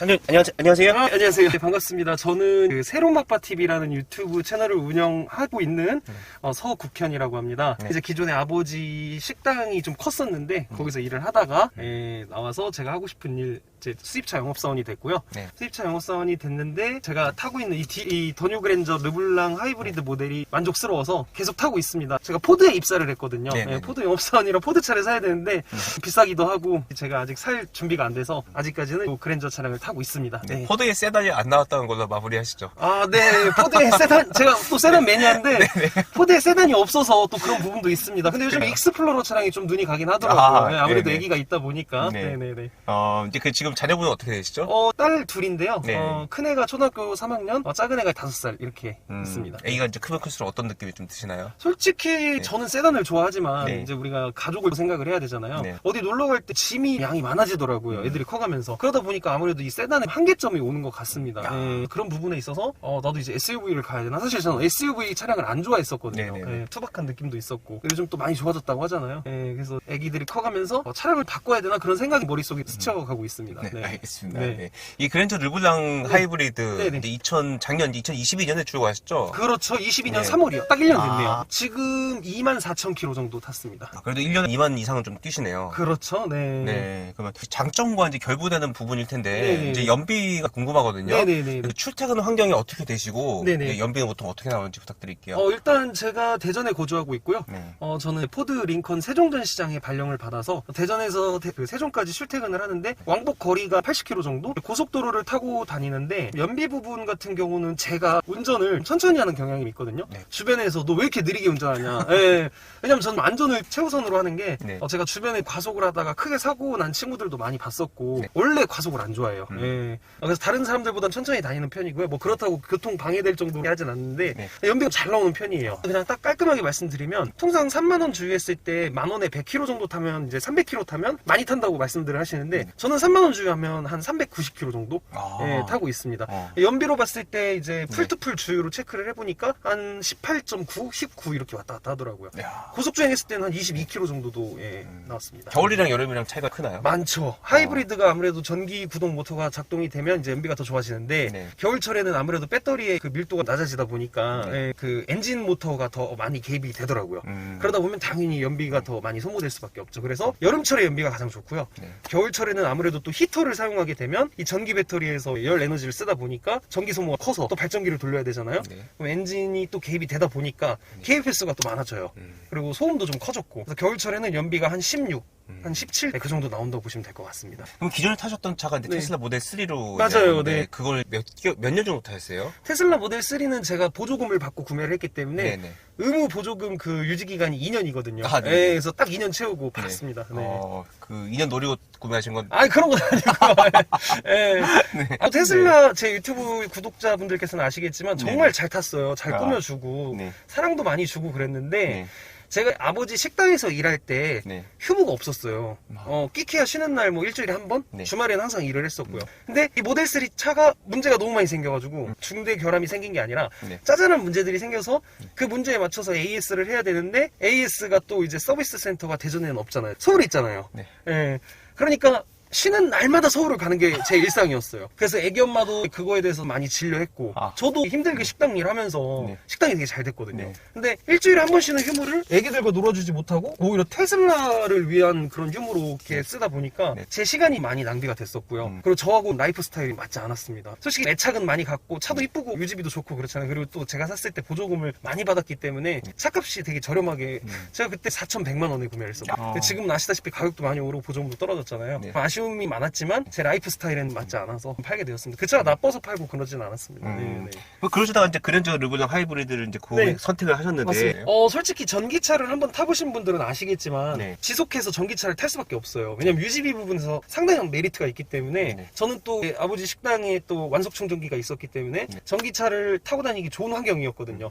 장님 안녕하세요. 안녕하세요. 아, 안녕하세요. 네, 반갑습니다. 저는 그 새로막바 TV라는 유튜브 채널을 운영하고 있는 어, 서국현이라고 합니다. 네. 이제 기존에 아버지 식당이 좀 컸었는데 거기서 일을 하다가 예, 나와서 제가 하고 싶은 일 이제 수입차 영업사원이 됐고요. 네. 수입차 영업사원이 됐는데 제가 타고 있는 이, 디- 이 더뉴 그랜저 르블랑 하이브리드 모델이 만족스러워서 계속 타고 있습니다. 제가 포드에 입사를 했거든요. 네, 네, 예, 네. 포드 영업사원이라 포드 차를 사야 되는데 비싸기도 하고 제가 아직 살 준비가 안 돼서 아직까지는 이 그랜저 차량을 타고 있습니다. 네. 네. 포드의 세단이 안 나왔다는 걸로 마무리하시죠. 아, 네. 포드의 세단, 제가 또 세단 매니아인데, 포드의 세단이 없어서 또 그런 부분도 있습니다. 근데 요즘 그래요? 익스플로러 차량이 좀 눈이 가긴 하더라고요. 아, 네, 네네. 애기가 있다 보니까. 네. 네. 네네 어, 이제 그 지금 자녀분은 어떻게 되시죠? 어, 딸 둘인데요. 네. 어, 큰애가 초등학교 3학년, 어, 작은 애가 5살, 이렇게 음, 있습니다. 애기가 이제 크면 클수록 어떤 느낌이 좀 드시나요? 솔직히 저는 세단을 좋아하지만 네. 이제 우리가 가족을 생각을 해야 되잖아요. 네. 어디 놀러 갈 때 짐이 양이 많아지더라고요. 음. 애들이 커가면서 그러다 보니까 아무래도 이 세단의 한계점이 오는 것 같습니다. 야. 네, 그런 부분에 있어서 어, 나도 이제 SUV를 가야 되나? 사실 저는 SUV 차량을 안 좋아했었거든요. 네네네. 네, 투박한 느낌도 있었고 요즘 또 많이 좋아졌다고 하잖아요. 네, 그래서 애기들이 커가면서 어, 차량을 바꿔야 되나 그런 생각이 머릿속에 스쳐가고 있습니다. 네, 네. 알겠습니다. 네. 네. 이 그랜저 르블랑 하이브리드 네네. 이제 2000 작년 2022년에 출고하셨죠? 그렇죠. 22년 네. 3월이요. 딱 1년 됐네요. 아. 지금 2만 4천 킬로 정도 탔습니다. 아, 그래도 1년에 2만 이상은 좀 뛰시네요. 그렇죠. 네. 네, 그러면 장점과 이제 결부되는 부분일 텐데 네네. 이제 연비가 궁금하거든요. 네 네 네. 그 출퇴근 환경이 어떻게 되시고 네네. 네, 연비는 보통 어떻게 나오는지 부탁드릴게요. 어, 일단 제가 대전에 거주하고 있고요. 네. 어, 저는 포드 링컨 세종전 시장에 발령을 받아서 대전에서 대- 그 세종까지 출퇴근을 하는데 왕복 거 리가 80km 정도? 고속도로를 타고 다니는데 연비 부분 같은 경우는 제가 운전을 천천히 하는 경향이 있거든요. 네. 주변에서 너 왜 이렇게 느리게 운전하냐. 예. 왜냐면 저는 안전을 최우선으로 하는 게 네. 어, 제가 주변에 과속을 하다가 크게 사고 난 친구들도 많이 봤었고 네. 원래 과속을 안 좋아해요. 음. 예. 어, 그래서 다른 사람들보단 천천히 다니는 편이고요. 뭐 그렇다고 교통 방해될 정도로 하진 않는데 네. 연비가 잘 나오는 편이에요. 그냥 딱 깔끔하게 말씀드리면 통상 3만 원 주유했을 때 만 원에 100km 정도 타면 이제 300km 타면 많이 탄다고 말씀들을 하시는데 저는 3만 원 주유하면 한 390km 정도 아. 예, 타고 있습니다. 어. 연비로 봤을 때 이제 네. 풀투풀 주유로 체크를 해보니까 한 18.9, 19 이렇게 왔다 갔다 하더라고요. 야. 고속 주행했을 때는 한 22km 정도도 예, 음. 나왔습니다. 겨울이랑 여름이랑 차이가 크나요? 많죠. 하이브리드가 아무래도 전기 구동 모터가 작동이 되면 이제 연비가 더 좋아지는데 네. 겨울철에는 아무래도 배터리의 그 밀도가 낮아지다 보니까 네. 예, 그 엔진 모터가 더 많이 개입이 되더라고요. 음. 그러다 보면 당연히 연비가 더 많이 소모될 수밖에 없죠. 그래서 여름철에 연비가 가장 좋고요. 네. 겨울철에는 아무래도 또 히 터를 사용하게 되면 이 전기 배터리에서 열 에너지를 쓰다 보니까 전기 소모가 커서 또 발전기를 돌려야 되잖아요. 네. 그럼 엔진이 또 개입이 되다 보니까 개입 횟수가 또 많아져요. 음. 그리고 소음도 좀 커졌고 그래서 겨울철에는 연비가 한 16, 음. 한 17, 그 정도 나온다고 보시면 될 것 같습니다. 그럼 기존에 타셨던 차가 이제 네. 테슬라 모델 3로 맞아요, 네. 그걸 몇몇 년 정도 타셨어요? 테슬라 모델 3는 제가 보조금을 받고 구매를 했기 때문에 네네. 의무 보조금 그 유지 기간이 2년이거든요. 아, 네네. 예, 그래서 딱 2년 채우고 받았습니다. 네. 어, 그 2년 노리고 구매하신 건 아니 그런 건 아니고요. 예. 네. 아, 테슬라 제 유튜브 구독자분들께서는 아시겠지만 정말 네. 잘 탔어요. 잘 아. 꾸며주고 네. 사랑도 많이 주고 그랬는데 네. 제가 아버지 식당에서 일할 때 네. 휴무가 없었어요. 아. 어, 끼케야 쉬는 날 뭐 일주일에 한 번? 네. 주말에는 항상 일을 했었고요. 근데 이 모델 3 차가 문제가 너무 많이 생겨가지고 음. 중대 결함이 생긴 게 아니라 네. 짜잘한 문제들이 생겨서 그 문제에 맞춰서 AS를 해야 되는데 AS가 또 이제 서비스 센터가 대전에는 없잖아요. 서울에 있잖아요. 네. 예. 그러니까 쉬는 날마다 서울을 가는 게 제 일상이었어요. 그래서 애기 엄마도 그거에 대해서 많이 진료했고 아. 저도 힘들게 식당 일하면서 네. 식당이 되게 잘 됐거든요. 네. 근데 일주일에 한 번 쉬는 휴무를 애기들과 놀아주지 못하고 오히려 테슬라를 위한 그런 휴무로 이렇게 쓰다 보니까 네. 제 시간이 많이 낭비가 됐었고요. 음. 그리고 저하고 라이프 스타일이 맞지 않았습니다. 솔직히 애착은 많이 갖고 차도 이쁘고 유지비도 좋고 그렇잖아요. 그리고 또 제가 샀을 때 보조금을 많이 받았기 때문에 차값이 되게 저렴하게 음. 제가 그때 4,100만 원에 구매를. 야. 근데 지금은 아시다시피 가격도 많이 오르고 보조금도 떨어졌잖아요. 네. 아쉬 움이 많았지만 제 라이프 스타일에는 맞지 않아서 팔게 되었습니다. 그 차가 나빠서 팔고 그러진 않았습니다. 음. 네, 네. 뭐 그러시다가 이제 그랜저 르블랑 하이브리드를 이제 구 네. 선택을 하셨는데 맞습니다. 어, 솔직히 전기차를 한번 타보신 분들은 아시겠지만 네. 지속해서 전기차를 탈 수밖에 없어요. 왜냐면 유지비 부분에서 상당한 메리트가 있기 때문에 네. 저는 또 아버지 식당에 또 완속 충전기가 있었기 때문에 네. 전기차를 타고 다니기 좋은 환경이었거든요.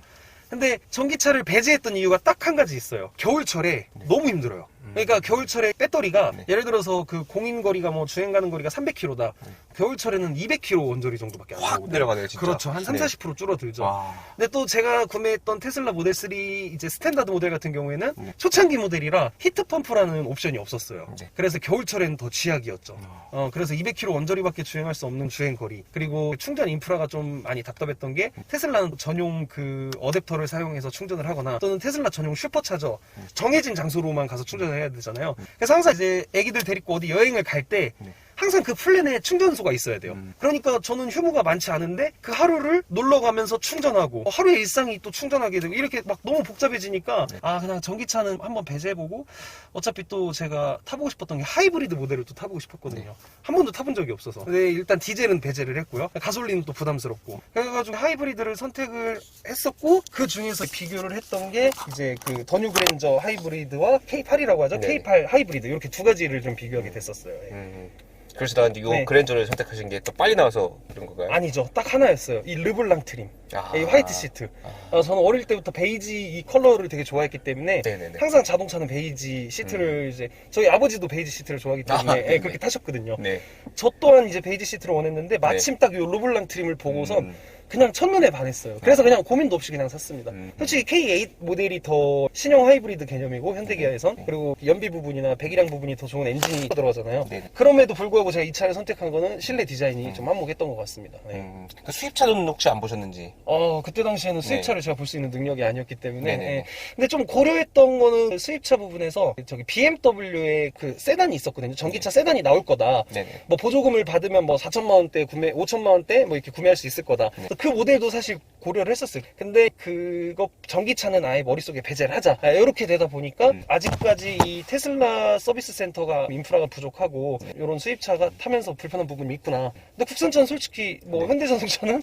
근데 전기차를 배제했던 이유가 딱 한 가지 있어요. 겨울철에 너무 힘들어요. 그러니까 겨울철에 배터리가 네. 예를 들어서 그 공인 거리가 뭐 주행 가는 거리가 300km다. 겨울철에는 200km 원거리 정도밖에 안 확 나오거든요. 내려가네요, 진짜. 그렇죠. 한 3, 네. 40% 줄어들죠. 아, 근데 또 제가 구매했던 테슬라 모델 3 이제 스탠다드 모델 같은 경우에는 네. 초창기 모델이라 히트 펌프라는 옵션이 없었어요. 네. 그래서 겨울철에는 더 쥐약이었죠. 어, 그래서 200km 원거리밖에 주행할 수 없는 주행 거리. 그리고 충전 인프라가 좀 많이 답답했던 게 테슬라는 전용 그 어댑터를 사용해서 충전을 하거나 또는 테슬라 전용 슈퍼차저 정해진 장소로만 가서 충전을 해야 되잖아요. 그래서 항상 이제 애기들 데리고 어디 여행을 갈때 네. 항상 그 플랜에 충전소가 있어야 돼요. 음. 그러니까 저는 휴무가 많지 않은데 그 하루를 놀러 가면서 충전하고 하루의 일상이 또 충전하게 되고 이렇게 막 너무 복잡해지니까 네. 아 그냥 전기차는 한번 배제해보고 어차피 또 제가 타보고 싶었던 게 하이브리드 모델을 또 타보고 싶었거든요. 네. 한 번도 타본 적이 없어서. 근데 일단 디젤은 배제를 했고요. 가솔린은 또 부담스럽고. 그래가지고 하이브리드를 선택을 했었고 그 중에서 비교를 했던 게 이제 그 더뉴 그랜저 하이브리드와 K8이라고 하죠. 네. K8 하이브리드 이렇게 두 가지를 좀 비교하게 됐었어요. 예. 음. 그래서 나 이제 요 네. 그랜저를 선택하신 게 또 빨리 나와서 그런 건가요? 아니죠. 딱 하나였어요. 이 르블랑 트림. 아. 이 화이트 시트. 아. 어, 저는 어릴 때부터 베이지 이 컬러를 되게 좋아했기 때문에 네네네. 항상 자동차는 베이지 시트를 이제 저희 아버지도 베이지 시트를 좋아하기 때문에 아, 예, 네네. 그렇게 타셨거든요. 네. 저 또한 이제 베이지 시트를 원했는데 마침 딱이 르블랑 트림을 보고서 음. 그냥 첫눈에 반했어요. 그래서 그냥 고민도 없이 그냥 샀습니다. 음. 솔직히 K8 모델이 더 신형 하이브리드 개념이고 현대기아에선 네. 그리고 연비 부분이나 배기량 부분이 더 좋은 엔진이 들어가잖아요. 네. 그럼에도 불구하고 제가 이 차를 선택한 거는 실내 디자인이 음. 좀 한몫했던 것 같습니다. 네. 음. 그 수입차는 혹시 안 보셨는지? 어, 그때 당시에는 네. 수입차를 제가 볼 수 있는 능력이 아니었기 때문에. 예. 근데 좀 고려했던 거는 수입차 부분에서 저기 BMW의 그 세단이 있었거든요. 전기차 세단이 나올 거다. 네네. 뭐 보조금을 받으면 뭐 4천만 원대 구매, 5천만 원대 뭐 이렇게 구매할 수 있을 거다. 네. 그 모델도 사실 고려를 했었어요. 근데 그거 전기차는 아예 머릿속에 배제를 하자. 아, 이렇게 되다 보니까 음. 아직까지 이 테슬라 서비스 센터가 인프라가 부족하고 네. 이런 수입차가 타면서 불편한 부분이 있구나. 근데 국산차는 솔직히 뭐 네. 현대자동차는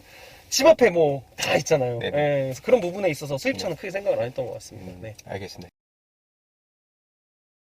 집 앞에 뭐 다 있잖아요. 네네. 예, 그래서 그런 부분에 있어서 수입차는 크게 생각을 안 했던 것 같습니다. 음. 네. 알겠습니다.